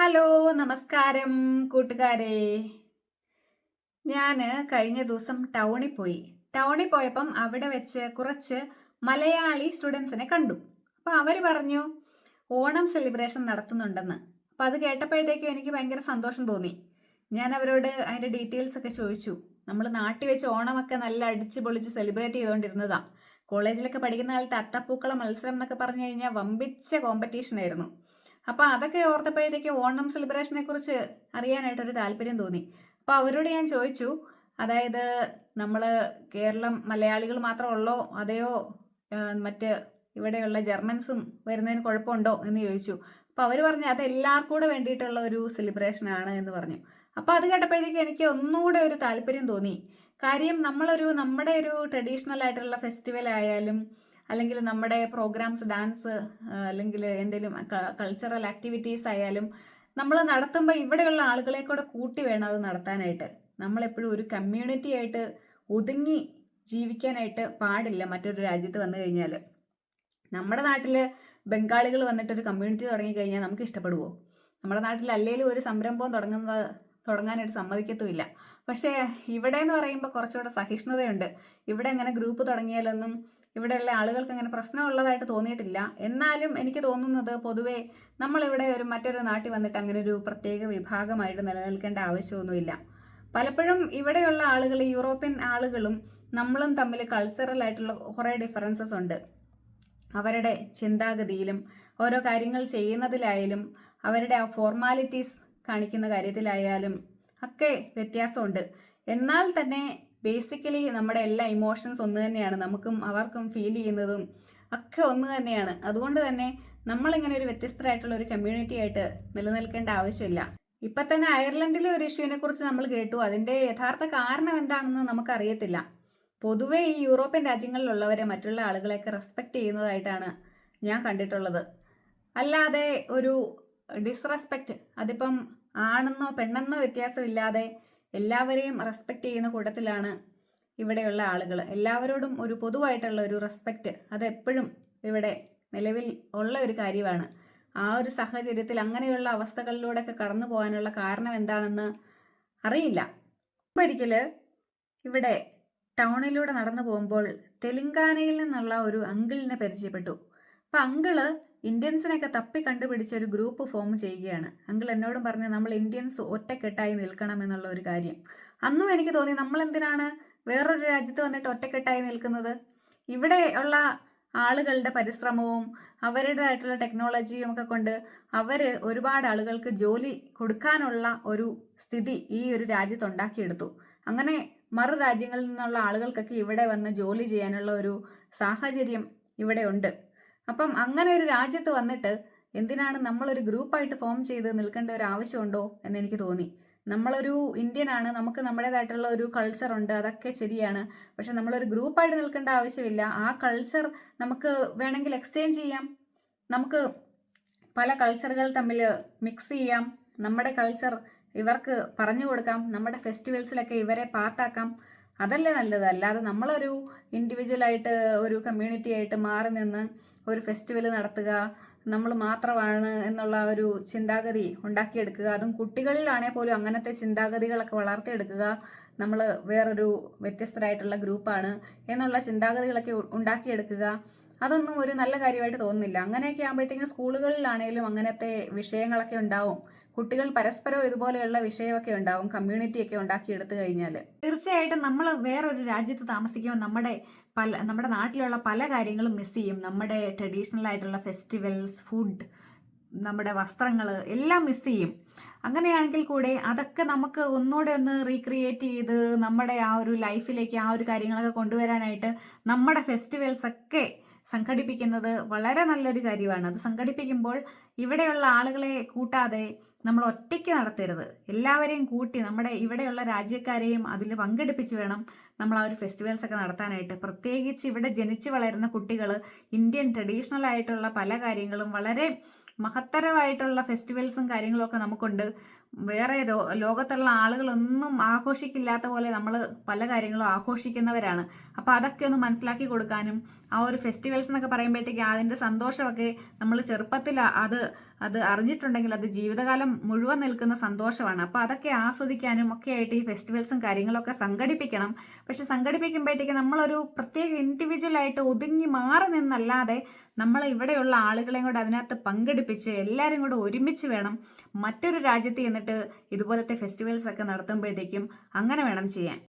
Hello നമസ്കാരം കൂട്ടുകാരെ. ഞാൻ കഴിഞ്ഞ ദിവസം ടൗണിൽ പോയി. ടൗണിൽ പോയപ്പം അവിടെ വെച്ച് കുറച്ച് മലയാളി സ്റ്റുഡൻസിനെ കണ്ടു. അപ്പോൾ അവർ പറഞ്ഞു ഓണം സെലിബ്രേഷൻ നടത്തുന്നുണ്ടെന്ന്. അപ്പോൾ അത് കേട്ടപ്പോഴത്തേക്കും എനിക്ക് ഭയങ്കര സന്തോഷം തോന്നി. ഞാൻ അവരോട് അതിന്റെ ഡീറ്റെയിൽസ് ഒക്കെ ചോദിച്ചു. നമ്മൾ നാട്ടിൽ വെച്ച് ഓണമൊക്കെ നല്ല അടിച്ച് പൊളിച്ച് സെലിബ്രേറ്റ് ചെയ്തുകൊണ്ടിരുന്നതാണ് കോളേജിലൊക്കെ പഠിക്കുന്ന കാലത്ത് അത്തപ്പൂക്കള മത്സരം എന്നൊക്കെ പറഞ്ഞു കഴിഞ്ഞാൽ വമ്പിച്ച കോമ്പറ്റീഷൻ ആയിരുന്നു. അപ്പോൾ അതൊക്കെ ഓർത്തപ്പോഴത്തേക്ക് ഓണം സെലിബ്രേഷനെ കുറിച്ച് അറിയാനായിട്ടൊരു താല്പര്യം തോന്നി. അപ്പോൾ അവരോട് ഞാൻ ചോദിച്ചു അതായത് നമ്മൾ കേരളം മലയാളികൾ മാത്രമുള്ളോ അതെയോ മറ്റ് ഇവിടെയുള്ള ജർമ്മൻസും വരുന്നതിന് കുഴപ്പമുണ്ടോ എന്ന് ചോദിച്ചു. അപ്പോൾ അവർ പറഞ്ഞു അത് എല്ലാവർക്കും കൂടെ വേണ്ടിയിട്ടുള്ള ഒരു സെലിബ്രേഷൻ ആണ് എന്ന് പറഞ്ഞു. അപ്പോൾ അത് കേട്ടപ്പോഴത്തേക്ക് എനിക്ക് ഒന്നുകൂടെ ഒരു താല്പര്യം തോന്നി. കാര്യം നമ്മളൊരു നമ്മുടെ ഒരു ട്രഡീഷണൽ ആയിട്ടുള്ള ഫെസ്റ്റിവൽ ആയാലും അല്ലെങ്കിൽ നമ്മുടെ പ്രോഗ്രാംസ് ഡാൻസ് അല്ലെങ്കിൽ എന്തെങ്കിലും കൾച്ചറൽ ആക്ടിവിറ്റീസ് ആയാലും നമ്മൾ നടത്തുമ്പോൾ ഇവിടെയുള്ള ആളുകളെ കൂടെ കൂട്ടി വേണം അത് നടത്താനായിട്ട്. നമ്മളെപ്പോഴും ഒരു കമ്മ്യൂണിറ്റി ആയിട്ട് ഒതുങ്ങി ജീവിക്കാനായിട്ട് പാടില്ല മറ്റൊരു രാജ്യത്ത് വന്നു കഴിഞ്ഞാൽ നമ്മുടെ നാട്ടിൽ ബംഗാളികൾ വന്നിട്ട് ഒരു കമ്മ്യൂണിറ്റി തുടങ്ങി കഴിഞ്ഞാൽ നമുക്ക് ഇഷ്ടപ്പെടുമോ നമ്മുടെ നാട്ടിൽ അല്ലെങ്കിലും ഒരു സംരംഭം തുടങ്ങുന്നത് തുടങ്ങാനായിട്ട് സമ്മതിക്കത്തുമില്ല. പക്ഷേ ഇവിടെ എന്ന് പറയുമ്പോൾ കുറച്ചുകൂടെ സഹിഷ്ണുതയുണ്ട്. ഇവിടെ അങ്ങനെ ഗ്രൂപ്പ് തുടങ്ങിയാലൊന്നും ഇവിടെയുള്ള ആളുകൾക്ക് അങ്ങനെ പ്രശ്നമുള്ളതായിട്ട് തോന്നിയിട്ടില്ല. എന്നാലും എനിക്ക് തോന്നുന്നത് പൊതുവേ നമ്മളിവിടെ ഒരു മറ്റൊരു നാട്ടിൽ വന്നിട്ട് അങ്ങനെ ഒരു പ്രത്യേക വിഭാഗമായിട്ട് നിലനിൽക്കേണ്ട ആവശ്യമൊന്നുമില്ല. പലപ്പോഴും ഇവിടെയുള്ള ആളുകൾ യൂറോപ്യൻ ആളുകളും നമ്മളും തമ്മിൽ കൾച്ചറൽ ആയിട്ടുള്ള കുറേ ഡിഫറൻസസ് ഉണ്ട്. അവരുടെ ചിന്താഗതിയിലും ഓരോ കാര്യങ്ങൾ ചെയ്യുന്നതിലായാലും അവരുടെ ആ ഫോർമാലിറ്റീസ് കാണിക്കുന്ന കാര്യത്തിലായാലും ഒക്കെ വ്യത്യാസമുണ്ട്. എന്നാൽ തന്നെ ബേസിക്കലി നമ്മുടെ എല്ലാ ഇമോഷൻസ് ഒന്ന് തന്നെയാണ്. നമുക്കും അവർക്കും ഫീൽ ചെയ്യുന്നതും ഒക്കെ ഒന്ന് തന്നെയാണ്. അതുകൊണ്ട് തന്നെ നമ്മളിങ്ങനെ ഒരു വ്യത്യസ്തരായിട്ടുള്ള ഒരു കമ്മ്യൂണിറ്റി ആയിട്ട് നിലനിൽക്കേണ്ട ആവശ്യമില്ല. ഇപ്പം തന്നെ അയർലൻഡിലെ ഒരു ഇഷ്യൂവിനെ കുറിച്ച് നമ്മൾ കേട്ടു. അതിന്റെ യഥാർത്ഥ കാരണം എന്താണെന്ന് നമുക്കറിയത്തില്ല. പൊതുവേ ഈ യൂറോപ്യൻ രാജ്യങ്ങളിലുള്ളവരെ മറ്റുള്ള ആളുകളെയൊക്കെ റെസ്പെക്റ്റ് ചെയ്യുന്നതായിട്ടാണ് ഞാൻ കണ്ടിട്ടുള്ളത്. അല്ലാതെ ഒരു ഡിസ്റെസ്പെക്റ്റ് അതിപ്പം ആണെന്നോ പെണ്ണെന്നോ വ്യത്യാസമില്ലാതെ എല്ലാവരെയും റെസ്പെക്റ്റ് ചെയ്യുന്ന കൂട്ടത്തിലാണ് ഇവിടെയുള്ള ആളുകൾ എല്ലാവരോടും ഒരു പൊതുവായിട്ടുള്ള ഒരു റെസ്പെക്റ്റ് അത് എപ്പോഴും ഇവിടെ നിലവിൽ ഉള്ള ഒരു കാര്യമാണ്. ആ ഒരു സാഹചര്യത്തിൽ അങ്ങനെയുള്ള അവസ്ഥകളിലൂടെയൊക്കെ കടന്നു പോകാനുള്ള കാരണം എന്താണെന്ന് അറിയില്ല. ഒരിക്കൽ ഇവിടെ ടൗണിലൂടെ നടന്നു പോകുമ്പോൾ തെലുങ്കാനയിൽ നിന്നുള്ള ഒരു അങ്കിളിനെ പരിചയപ്പെട്ടു. അപ്പം അങ്കിൾ ഇന്ത്യൻസിനെയൊക്കെ തപ്പി കണ്ടുപിടിച്ച ഒരു ഗ്രൂപ്പ് ഫോം ചെയ്യുകയാണ്. അങ്കിൾ എന്നോടും പറഞ്ഞ് നമ്മൾ ഇന്ത്യൻസ് ഒറ്റക്കെട്ടായി നിൽക്കണം എന്നുള്ള ഒരു കാര്യം. അന്നും എനിക്ക് തോന്നി നമ്മൾ എന്തിനാണ് വേറൊരു രാജ്യത്ത് വന്നിട്ട് ഒറ്റക്കെട്ടായി നിൽക്കുന്നത്? ഇവിടെ ഉള്ള ആളുകളുടെ പരിശ്രമവും അവരുടേതായിട്ടുള്ള ടെക്നോളജിയും ഒക്കെ കൊണ്ട് അവർ ഒരുപാട് ആളുകൾക്ക് ജോലി കൊടുക്കാനുള്ള ഒരു സ്ഥിതി ഈ ഒരു രാജ്യത്ത് ഉണ്ടാക്കിയെടുത്തു. അങ്ങനെ മറു രാജ്യങ്ങളിൽ നിന്നുള്ള ആളുകൾക്കൊക്കെ ഇവിടെ വന്ന് ജോലി ചെയ്യാനുള്ള ഒരു സാഹചര്യം ഇവിടെ ഉണ്ട്. അപ്പം അങ്ങനെ ഒരു രാജ്യത്ത് വന്നിട്ട് എന്തിനാണ് നമ്മളൊരു ഗ്രൂപ്പായിട്ട് ഫോം ചെയ്ത് നിൽക്കേണ്ട ഒരു ആവശ്യമുണ്ടോ എന്ന് എനിക്ക് തോന്നി. നമ്മളൊരു ഇന്ത്യനാണ് നമുക്ക് നമ്മുടേതായിട്ടുള്ള ഒരു കൾച്ചർ ഉണ്ട് അതൊക്കെ ശരിയാണ്. പക്ഷെ നമ്മളൊരു ഗ്രൂപ്പായിട്ട് നിൽക്കേണ്ട ആവശ്യമില്ല. ആ കൾച്ചർ നമുക്ക് വേണമെങ്കിൽ എക്സ്ചേഞ്ച് ചെയ്യാം. നമുക്ക് പല കൾച്ചറുകൾ തമ്മിൽ മിക്സ് ചെയ്യാം. നമ്മുടെ കൾച്ചർ ഇവർക്ക് പറഞ്ഞു കൊടുക്കാം. നമ്മുടെ ഫെസ്റ്റിവൽസിലൊക്കെ ഇവരെ പാർട്ടാക്കാം അതല്ലേ നല്ലത്? അല്ലാതെ നമ്മളൊരു ഇൻഡിവിജ്വലായിട്ട് ഒരു കമ്മ്യൂണിറ്റി ആയിട്ട് മാറി നിന്ന് ഒരു ഫെസ്റ്റിവൽ നടത്തുക നമ്മൾ മാത്രമാണ് എന്നുള്ള ഒരു ചിന്താഗതി ഉണ്ടാക്കിയെടുക്കുക. അതും കുട്ടികളിലാണെങ്കിൽ പോലും അങ്ങനത്തെ ചിന്താഗതികളൊക്കെ വളർത്തിയെടുക്കുക. നമ്മൾ വേറൊരു വ്യത്യസ്തരായിട്ടുള്ള ഗ്രൂപ്പാണ് എന്നുള്ള ചിന്താഗതികളൊക്കെ ഉണ്ടാക്കിയെടുക്കുക. അതൊന്നും ഒരു നല്ല കാര്യമായിട്ട് തോന്നുന്നില്ല. അങ്ങനെയൊക്കെ ആകുമ്പോഴത്തേക്കും സ്കൂളുകളിലാണെങ്കിലും അങ്ങനത്തെ വിഷയങ്ങളൊക്കെ ഉണ്ടാവും. കുട്ടികൾ പരസ്പരം ഇതുപോലെയുള്ള വിഷയമൊക്കെ ഉണ്ടാവും കമ്മ്യൂണിറ്റി ഒക്കെ ഉണ്ടാക്കിയെടുത്തു കഴിഞ്ഞാൽ തീർച്ചയായിട്ടും നമ്മൾ വേറൊരു രാജ്യത്ത് താമസിക്കുമ്പോൾ നമ്മുടെ പല നമ്മുടെ നാട്ടിലുള്ള പല കാര്യങ്ങളും മിസ് ചെയ്യും. നമ്മുടെ ട്രഡീഷണൽ ആയിട്ടുള്ള ഫെസ്റ്റിവൽസ് ഫുഡ് നമ്മുടെ വസ്ത്രങ്ങൾ എല്ലാം മിസ് ചെയ്യും. അങ്ങനെയാണെങ്കിൽ കൂടെ അതൊക്കെ നമുക്ക് ഒന്നുകൂടെ ഒന്ന് റീക്രിയേറ്റ് ചെയ്ത് നമ്മുടെ ആ ഒരു ലൈഫിലേക്ക് ആ ഒരു കാര്യങ്ങളൊക്കെ കൊണ്ടുവരാനായിട്ട് നമ്മുടെ ഫെസ്റ്റിവൽസ് ഒക്കെ സംഘടിപ്പിക്കുന്നത് വളരെ നല്ലൊരു കാര്യമാണ്. അത് സംഘടിപ്പിക്കുമ്പോൾ ഇവിടെയുള്ള ആളുകളെ കൂട്ടാതെ നമ്മൾ ഒറ്റയ്ക്ക് നടത്തരുത്. എല്ലാവരെയും കൂട്ടി നമ്മുടെ ഇവിടെയുള്ള രാജ്യക്കാരെയും അതിൽ പങ്കെടുപ്പിച്ച് വേണം നമ്മൾ ആ ഒരു ഫെസ്റ്റിവൽസ് ഒക്കെ നടത്താനായിട്ട്. പ്രത്യേകിച്ച് ഇവിടെ ജനിച്ചു വളരുന്ന കുട്ടികൾ ഇന്ത്യൻ ട്രഡീഷണൽ ആയിട്ടുള്ള പല കാര്യങ്ങളും വളരെ മഹത്തരമായിട്ടുള്ള ഫെസ്റ്റിവൽസും കാര്യങ്ങളും ഒക്കെ നമുക്കുണ്ട്. വേറെ ലോകത്തുള്ള ആളുകളൊന്നും ആഘോഷിക്കില്ലാത്ത പോലെ നമ്മൾ പല കാര്യങ്ങളും ആഘോഷിക്കുന്നവരാണ്. അപ്പോൾ അതൊക്കെ ഒന്ന് മനസ്സിലാക്കി കൊടുക്കാനും ആ ഒരു ഫെസ്റ്റിവൽസ് എന്നൊക്കെ പറയുമ്പോഴത്തേക്ക് അതിന്റെ സന്തോഷമൊക്കെ നമ്മൾ ചെറുപ്പത്തിൽ അത് അത് അറിഞ്ഞിട്ടുണ്ടെങ്കിൽ അത് ജീവിതകാലം മുഴുവൻ നിൽക്കുന്ന സന്തോഷമാണ്. അപ്പോൾ അതൊക്കെ ആസ്വദിക്കാനും ഒക്കെ ആയിട്ട് ഈ ഫെസ്റ്റിവൽസും കാര്യങ്ങളൊക്കെ സംഘടിപ്പിക്കണം. പക്ഷെ സംഘടിപ്പിക്കുമ്പോഴത്തേക്ക് നമ്മളൊരു പ്രത്യേക ഇൻഡിവിജ്വലായിട്ട് ഒതുങ്ങി മാറി നിന്നല്ലാതെ നമ്മൾ ഇവിടെയുള്ള ആളുകളെയും കൂടെ അതിനകത്ത് പങ്കെടുപ്പിച്ച് എല്ലാവരും കൂടെ ഒരുമിച്ച് വേണം മറ്റൊരു രാജ്യത്ത് ചെന്നിട്ട് ഇതുപോലത്തെ ഫെസ്റ്റിവൽസ് ഒക്കെ നടത്തുമ്പോഴത്തേക്കും അങ്ങനെ വേണം ചെയ്യാൻ.